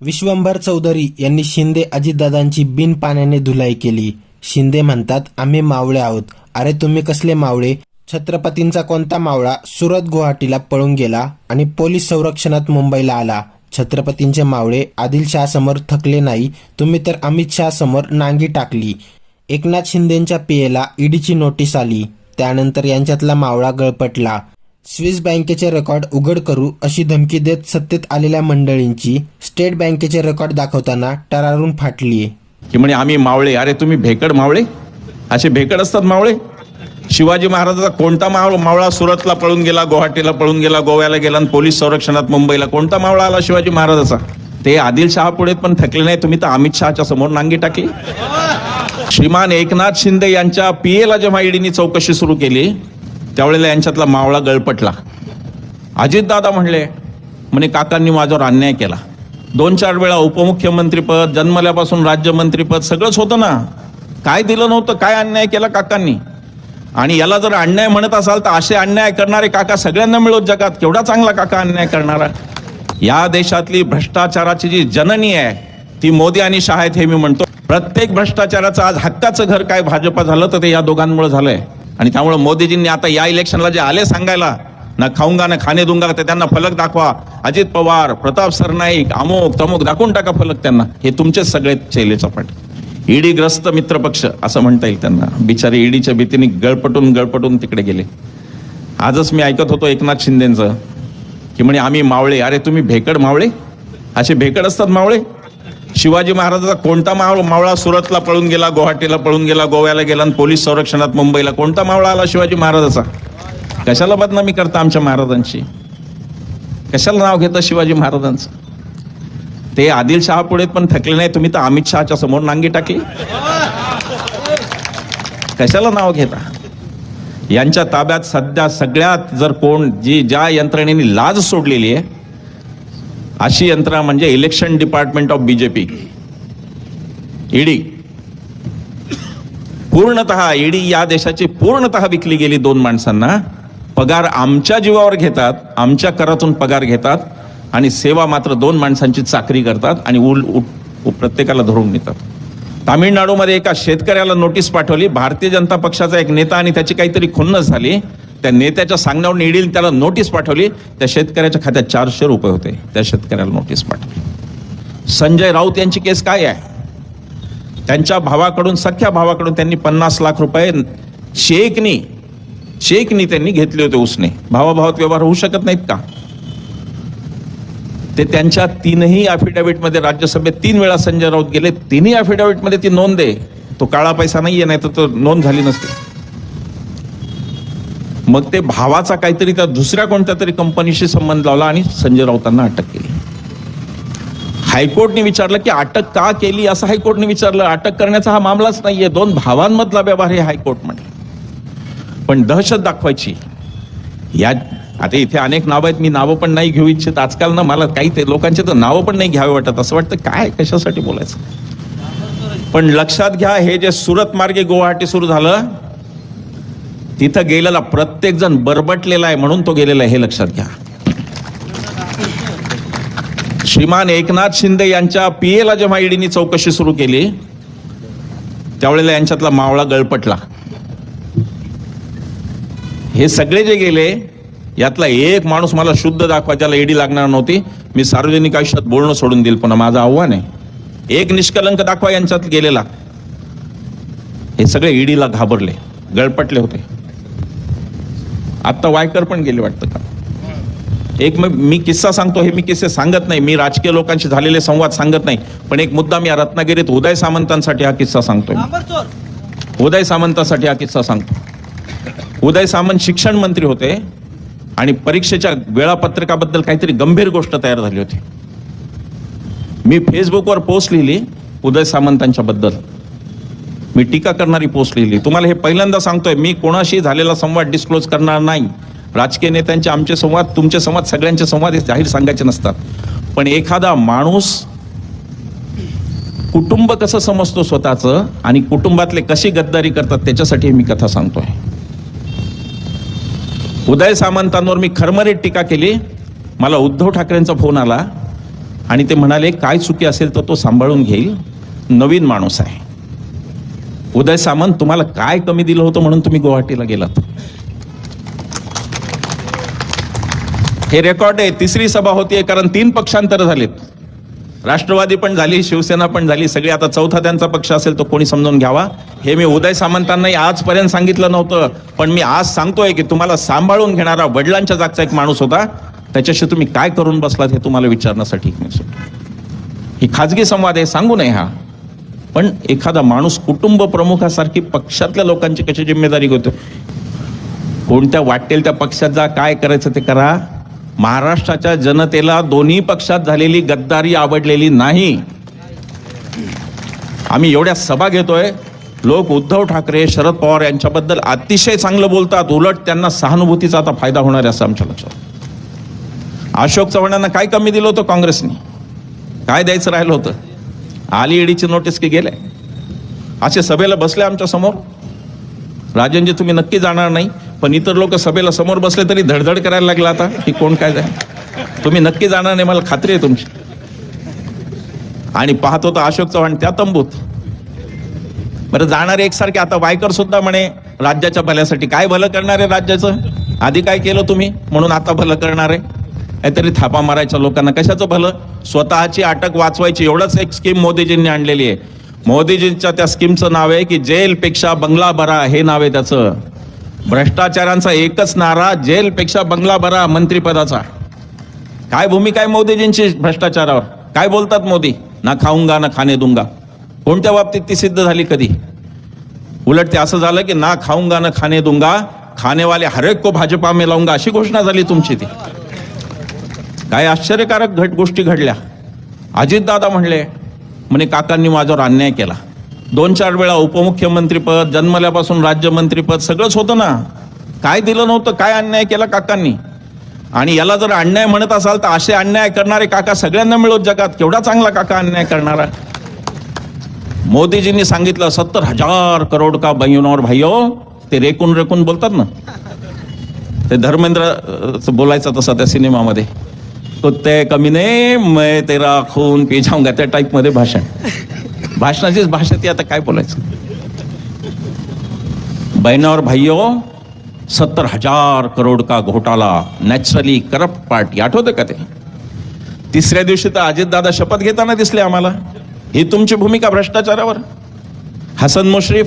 विश्वंभर चौधरी यांनी शिंदे अजितदादांची बिन पाण्याने धुलाई केली. शिंदे म्हणतात आम्ही मावळे आहोत. अरे तुम्ही कसले मावळे? छत्रपतींचा कोणता मावळा? सुरत गुवाहाटीला पळून गेला आणि पोलीस संरक्षणात मुंबईला आला. छत्रपतींचे मावळे आदिलशहासमोर थकले नाही. तुम्ही तर अमित शहासमोर नांगी टाकली. एकनाथ शिंदेंच्या पियेला ईडीची नोटीस आली. त्यानंतर यांच्यातला मावळा गळपटला. स्विस बँकेचे रेकॉर्ड उघड करू अशी धमकी देत सत्तेत आलेल्या मंडळींची स्टेट बँकेचे रेकॉर्ड दाखवताना टरारून फाटली की म्हणे आम्ही मावळे. अरे तुम्ही भेकड मावळे? असे भेकड असतात मावळे? शिवाजी महाराजाचा कोणता मावळ मावळा सुरतला पळून गेला गुवाहाटीला पळून गेला गोव्याला गेला आणि पोलीस संरक्षणात मुंबईला? कोणता मावळा आला शिवाजी महाराजाचा? ते आदिल शहा पुढे पण थकले नाही तुम्ही तर अमित शहाच्या समोर नांगी टाकली. श्रीमान एकनाथ शिंदे यांच्या पीएला जेव्हा ईडीनी चौकशी सुरू केली त्यावेळेला यांच्यातला मावळा गळपटला. अजितदादा म्हणले म्हणे काकांनी माझ्यावर अन्याय केला. दोन चार वेळा उपमुख्यमंत्रीपद जन्मल्यापासून राज्यमंत्रीपद सगळंच होतं ना. काय दिलं नव्हतं काय अन्याय केला काकांनी? आणि याला जर अन्याय म्हणत असाल तर असे अन्याय करणारे काका सगळ्यांना मिळत जगात. केवढा चांगला काका अन्याय करणारा. या देशातली भ्रष्टाचाराची जी जननी आहे ती मोदी आणि शहा आहेत हे मी म्हणतो. प्रत्येक भ्रष्टाचाराचं आज हक्काचं घर काय भाजपा झालं तर ते या दोघांमुळे झालंय. आणि त्यामुळे मोदीजींनी आता या इलेक्शनला जे आले सांगायला ना खाऊंगा ना खाणे दूंगा तर त्यांना फलक दाखवा. अजित पवार प्रताप सरनाईक अमोक तमोक दाखवून टाका फलक त्यांना. हे तुमचेच सगळे चेले चपाट ईडी ग्रस्त मित्रपक्ष असं म्हणता येईल त्यांना. बिचारे ईडीच्या भीतीने गळपटून गळपटून तिकडे गेले. आजच मी ऐकत होतो एकनाथ शिंदेचं की म्हणे आम्ही मावळे. अरे तुम्ही भेकड मावळे? असे भेकड असतात मावळे. शिवाजी महाराजाचा कोणता मावळ मावळा सुरतला पळून गेला गुवाहाटीला पळून गेला गोव्याला गेला आणि पोलीस संरक्षणात मुंबईला कोणता मावळा आला शिवाजी महाराजाचा? कशाला बदनामी करता आमच्या महाराजांची? कशाला नाव घेता शिवाजी महाराजांचं? ते आदिल शहा पुढे पण थकले नाही तुम्ही तर अमित शहाच्या समोर नांगी टाकली. कशाला नाव घेता? यांच्या ताब्यात सध्या सगळ्यात जर कोण जी ज्या यंत्रणेने लाज सोडलेली आहे अशी यंत्रणा म्हणजे election department of BJP. ED. पूर्णतः ईडी या देशाची पूर्णतः विकली गेली दोन माणसांना. पगार आमच्या जीवावर घेतात आमच्या करातून पगार घेतात आणि सेवा मात्र दोन माणसांची चाकरी करतात आणि उल प्रत्येकाला धरून नेतात. तामिळनाडूमध्ये एका शेतकऱ्याला नोटीस पाठवली भारतीय जनता पक्षाचा एक नेता आणि त्याची काहीतरी खुन्नस झाली. त्या नेत्याच्या सांगण्यावर निडील त्याला नोटीस पाठवली. त्या शेतकऱ्याच्या खात्यात चारशे रुपये होते. त्या शेतकऱ्याला नोटीस पाठवली. संजय राऊत यांची केस काय आहे? त्यांच्या भावाकडून सख्या भावाकडून त्यांनी पन्नास लाख रुपये शेकनी शेकनी त्यांनी घेतले होते उसने. भावाभावात व्यवहार होऊ शकत नाहीत का? ते त्यांच्या तीनही affidavit राज्यसभेत तीन वेळा संजय राऊत गेले. तिन्ही affidavit ती नोंद आहे. तो काळा पैसा नाहीये नाही तर तो नोंद झाली नसते. मग ते भावाचा काहीतरी त्या दुसऱ्या कोणत्या तरी कंपनीशी संबंध लावला आणि संजय राऊतांना अटक केली. हायकोर्टने विचारलं की अटक का केली? असं हायकोर्टने विचारलं अटक करण्याचा हा मामलाच नाहीये. दोन भावांमधला व्यवहार हे हायकोर्ट म्हटलं पण दहशत दाखवायची. या आता इथे अनेक नावं आहेत मी नावं पण नाही घेऊ इच्छित. आजकाल ना मला काही ते लोकांचे तर नावं पण नाही घ्यावे वाटत. असं वाटतं काय कशासाठी बोलायचं? पण लक्षात घ्या हे जे सुरत मार्गे गुवाहाटी सुरू झालं तिथं गेलेला प्रत्येक जण बरबटलेला आहे म्हणून तो गेलेला आहे हे लक्षात घ्या. श्रीमान एकनाथ शिंदे यांच्या पीएला जेव्हा ईडीनी चौकशी सुरू केली त्यावेळेला यांच्यातला मावळा गळपटला. हे सगळे जे गेले यातला एक माणूस मला शुद्ध दाखवा ज्याला ईडी लागणार नव्हती मी सार्वजनिक आयुष्यात बोलणं सोडून देईल पुन्हा माझं आव्हान आहे. एक निष्कलंक दाखवा यांच्यात गेलेला. हे सगळे ईडीला घाबरले गळपटले होते. आता वायकर पण गेले वाटतं का? एक मग मी किस्सा सांगतो हे मी किस्से सांगत नाही. मी राजकीय लोकांशी झालेले संवाद सांगत नाही. पण एक मुद्दा मी या रत्नागिरीत उदय सामंतांसाठी हा किस्सा सांगतोय. उदय सामंतासाठी हा किस्सा सांगतो. उदय सामंत शिक्षण मंत्री होते आणि परीक्षेच्या वेळापत्रकाबद्दल काहीतरी गंभीर गोष्ट तयार झाली होती. मी फेसबुकवर पोस्ट लिहिली उदय सामंतांच्या बद्दल. मी टीका करणारी पोस्ट लिहिली. तुम्हाला हे पहिल्यांदा सांगतोय मी कोणाशी झालेला संवाद डिस्क्लोज करणार नाही. राजकीय नेत्यांचे आमचे संवाद तुमचे संवाद सगळ्यांचे संवाद हे जाहीर सांगायचे नसतात. पण एखादा माणूस कुटुंब कसं समजतो स्वतःचं आणि कुटुंबातले कशी गद्दारी करतात त्याच्यासाठी मी कथा सांगतोय. उदय सामंतांवर मी खरमरीत टीका केली. मला उद्धव ठाकरेंचा फोन आला आणि ते म्हणाले काय चुकी असेल तर तो सांभाळून घेईल. नवीन माणूस आहे. उदय सामंत तुम्हाला काय कमी दिलं होतं म्हणून तुम्ही गुवाहाटीला गेलात? हे रेकॉर्ड आहे तिसरी सभा होतीये कारण तीन पक्षांतर झालेत. राष्ट्रवादी पण झाली शिवसेना पण झाली सगळी आता चौथा त्यांचा पक्ष असेल तो कोणी समजून घ्यावा? हे मी उदय सामंतांनाही आजपर्यंत सांगितलं नव्हतं पण मी आज सांगतोय की तुम्हाला सांभाळून घेणारा वडिलांच्या जागचा एक माणूस होता. त्याच्याशी तुम्ही काय करून बसलात हे तुम्हाला विचारण्यासाठी? ही खाजगी संवाद आहे सांगू नये हा. पण एखादा माणूस कुटुंब प्रमुखासारखी पक्षातल्या लोकांची कशी जिम्मेदारी घेतो? कोणत्या वाटेल त्या पक्षात जा काय करायचं ते करा. महाराष्ट्राच्या जनतेला दोन्ही पक्षात झालेली गद्दारी आवडलेली नाही. आम्ही एवढ्या सभा घेतोय. लोक उद्धव ठाकरे शरद पवार यांच्याबद्दल अतिशय चांगलं बोलतात. उलट त्यांना सहानुभूतीचा आता फायदा होणार आहे असं आमच्या लक्षात. अशोक चव्हाणांना काय कमी दिलं होतं काँग्रेसने? काय द्यायचं राहिलं होतं? आली ईडीची नोटीस की गेले? असे सभेला बसले आमच्यासमोर. राजनजी तुम्ही नक्की जाणार नाही पण इतर लोक सभेला समोर बसले तरी धडधड करायला लागला आता. की कोण काय जाय? तुम्ही नक्की जाणार नाही मला खात्री आहे तुमची. आणि पाहत होता अशोक चव्हाण त्या तंबूत. बरं जाणारे एकसारखे आता वायकर सुद्धा म्हणे राज्याच्या भल्यासाठी काय भलं करणार आहे राज्याचं? आधी काय केलं तुम्ही? म्हणून आता भलं करणार आहे. काहीतरी थापा मारायच्या लोकांना कशाचं भलं? स्वतःची अटक वाचवायची. एवढंच एक स्कीम मोदीजींनी आणलेली आहे. मोदीजींच्या त्या स्कीमचं नाव आहे की जेलपेक्षा बंगला बरा हे नाव आहे त्याचं. भ्रष्टाचारांचा एकच नारा जेलपेक्षा बंगला बरा मंत्रीपदाचा. काय भूमिका आहे मोदीजींची भ्रष्टाचारावर? काय बोलतात मोदी? ना खाऊंगा ना खाणे दुंगा कोणत्या बाबतीत ती सिद्ध झाली कधी? उलट ते असं झालं की ना खाऊंगा ना खाणे दुंगा खानेवाले हरेक को भाजपा में लावूंगा अशी घोषणा झाली तुमची ती. काय आश्चर्यकारक घट गोष्टी घडल्या. अजितदादा म्हणले म्हणे काकांनी माझ्यावर अन्याय केला. दोन चार वेळा उपमुख्यमंत्रीपद जन्मल्यापासून राज्यमंत्रीपद सगळंच होतं ना. काय दिलं नव्हतं काय अन्याय केला काकांनी? आणि याला जर अन्याय म्हणत असाल तर असे अन्याय करणारे काका सगळ्यांना मिळत जगात. केवढा चांगला काका अन्याय करणारा. मोदीजींनी सांगितलं सत्तर हजार करोड का बहिणोर भाईयो ते रेकून रेकून बोलतात ना. ते धर्मेंद्र बोलायचं तसं त्या सिनेमामध्ये. कुत्ते कमीने मै तेरा खून पी जाऊंगा. त्या टाईपमध्ये भाषण. भाषणाचीच भाषा ती आता काय बोलायचं? बहिणावर भाईयो सत्तर हजार करोड का घोटाला नॅचरली करप्ट पार्टी आठवतं का ते? तिसऱ्या दिवशी तर अजितदादा शपथ घेताना दिसले आम्हाला. ही तुमची भूमिका भ्रष्टाचारावर? हसन मुश्रीफ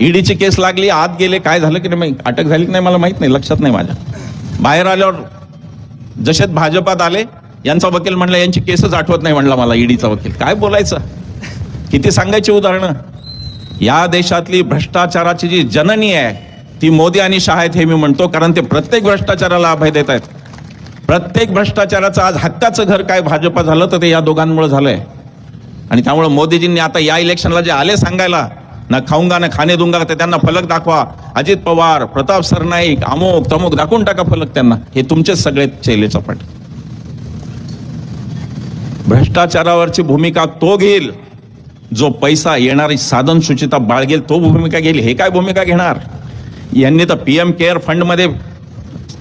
ईडीची केस लागली आत गेले काय झालं की नाही अटक झाली की नाही मला माहीत नाही लक्षात नाही माझ्या. बाहेर आल्यावर जसेच भाजपात आले यांचा वकील म्हणला यांची केसच आठवत नाही म्हणला मला ईडीचा वकील. काय बोलायचं? किती सांगायची उदाहरणं? या देशातली भ्रष्टाचाराची जी जननी आहे ती मोदी आणि शहा आहेत हे मी म्हणतो कारण ते प्रत्येक भ्रष्टाचाराला अभय देत आहेत. प्रत्येक भ्रष्टाचाराचं आज हक्काचं घर काय भाजपा झालं तर ते या दोघांमुळे झालंय. आणि त्यामुळे मोदीजींनी आता या इलेक्शनला जे आले सांगायला ना खाऊंगा ना खाणे दुंगा तर त्यांना फलक दाखवा. अजित पवार प्रताप सरनाईक अमोक तमोक दाखवून टाका फलक त्यांना. हे तुमचेच सगळे चेले चपाट. भ्रष्टाचारावरची भूमिका तो घेईल. जो पैसा येणारी साधन सुचिता बाळगेल तो भूमिका घेईल. हे काय भूमिका घेणार? यांनी तर पीएम केअर फंडमध्ये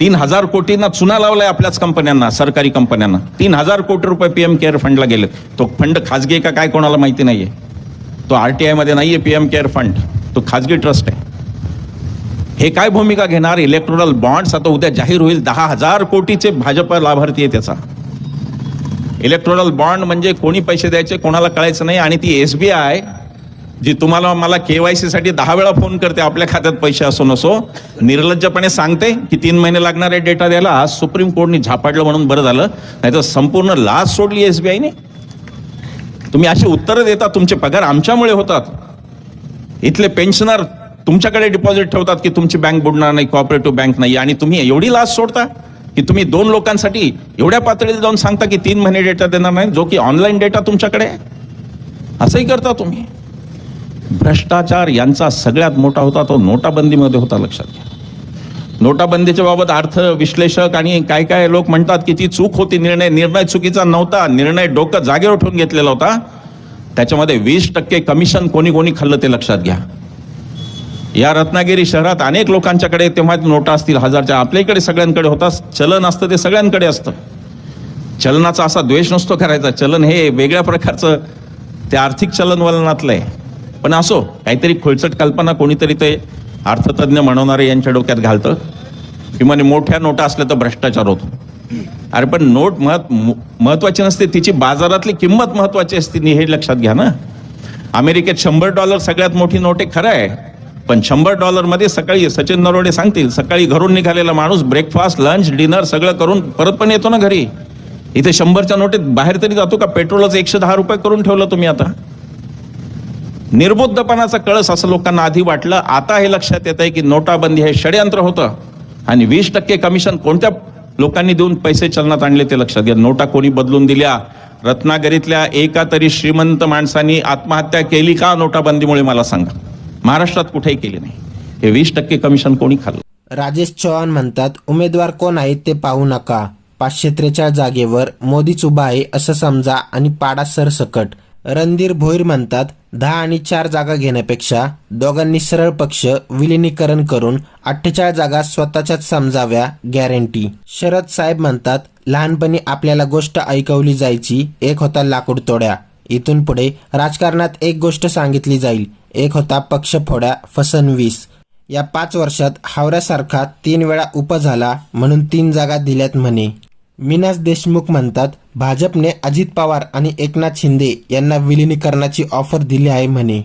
तीन हजार कोटींना चुना लावलाय आपल्याच कंपन्यांना सरकारी कंपन्यांना. तीन हजार कोटी रुपये पीएम केअर फंडला गेले तो फंड खाजगी का काय कोणाला माहिती नाहीये. तो आर टी आयमध्ये नाहीये पीएम केअर फंड तो खाजगी ट्रस्ट आहे. हे काय भूमिका घेणार? इलेक्ट्रोनल बॉन्ड्स आता उद्या जाहीर होईल. दहा हजार कोटीचे भाजप लाभार्थी आहे त्याचा. इलेक्ट्रोनल बॉन्ड म्हणजे कोणी पैसे द्यायचे कोणाला कळायचं नाही. आणि ती एस बी आय जी तुम्हाला मला केवायसी साठी दहा वेळा फोन करते आपल्या खात्यात पैसे असो नसो निर्लज्जपणे सांगते की तीन महिने लागणार आहे डेटा द्यायला. आज सुप्रीम कोर्टने झापाडलं म्हणून बरं झालं. नाही तर संपूर्ण लाच सोडली एसबीआयने तुम्ही अशी उत्तरं देता तुमचे पगार आमच्यामुळे होतात. इथले पेन्शनर तुमच्याकडे डिपॉझिट ठेवतात की तुमची बँक बुडणार नाही कॉपरेटिव्ह बँक नाही आणि तुम्ही एवढी लाच सोडता की तुम्ही दोन लोकांसाठी एवढ्या पातळीला जाऊन सांगता की तीन महिने डेटा देणार नाही जो की ऑनलाईन डेटा तुमच्याकडे असंही करता तुम्ही. भ्रष्टाचार यांचा सगळ्यात मोठा होता तो नोटाबंदीमध्ये होता लक्षात घ्या. नोटाबंदीच्या बाबत अर्थ विश्लेषक आणि काय काय लोक म्हणतात की ती चूक होती निर्णय निर्णय चुकीचा नव्हता निर्णय डोकं जागेवर ठेवून घेतलेला होता. त्याच्यामध्ये वीस टक्के कमिशन कोणी कोणी खाल्लं ते लक्षात घ्या. या रत्नागिरी शहरात अनेक लोकांच्याकडे तेव्हा नोटा असतील हजारच्या. आपल्याकडे सगळ्यांकडे होता चलन असतं ते सगळ्यांकडे असतं. चलनाचा असा द्वेष नसतो करायचा. चलन हे वेगळ्या प्रकारचं ते आर्थिक चलन वलनातलं आहे. पण असो काहीतरी खोलचट कल्पना कोणीतरी ते अर्थतज्ञ म्हणवणारे यांच्या डोक्यात घालतं? किमान मोठ्या नोटा असल्या तर भ्रष्टाचार होतो. अरे पण नोट महत् महत्वाची नसते तिची बाजारातली किंमत महत्वाची असते हे लक्षात घ्या ना. अमेरिकेत शंभर डॉलर सगळ्यात मोठी नोट आहे खरं आहे पण शंभर डॉलरमध्ये सकाळी सचिन नरोडे सांगतील सकाळी घरून निघालेला माणूस ब्रेकफास्ट लंच डिनर सगळं करून परत पण येतो ना घरी. इथे शंभरच्या नोटेत बाहेर तरी जातो का? पेट्रोलच एकशे दहा रुपये करून ठेवलं तुम्ही आता. निर्बुद्धपणाचा कळस असं लोकांना आधी वाटलं. आता हे लक्षात येत आहे की नोटाबंदी हे षडयंत्र होतं. आणि वीस टक्के कमिशन कोणत्या लोकांनी देऊन पैसे चलनात आणले ते लक्षात घ्या. नोटा कोणी बदलून दिल्या? रत्नागिरीतल्या एका तरी श्रीमंत माणसांनी आत्महत्या केली का? नोटाबंदीमुळे मला सांगा. महाराष्ट्रात कुठेही केली नाही. हे वीस टक्के कमिशन कोणी खाल्लं? राजेश चव्हाण म्हणतात उमेदवार कोण आहेत ते पाहू नका. पाचशे त्रेचाळीस जागेवर मोदीच उभा आहे असं समजा आणि पाडा सरसकट. रणधीर भोईर म्हणतात दहा आणि चार जागा घेण्यापेक्षा दोघांनी सरळ पक्ष विलिनीकरण करून अठ्ठेचाळीस जागा स्वतःच्याच समजाव्या गॅरंटी शरद साहेब म्हणतात लहानपणी आपल्याला गोष्ट ऐकवली जायची एक होता लाकूड तोड्या. इथून पुढे राजकारणात एक गोष्ट सांगितली जाईल एक होता पक्ष फोड्या फसनवीस. या पाच वर्षात हावऱ्यासारखा तीन वेळा उप झाला म्हणून तीन जागा दिल्यात म्हणे. मिनास देशमुख म्हणतात भाजपने अजित पवार आणि एकनाथ शिंदे यांना विलिनीकरणाची ऑफर दिली आहे म्हणे.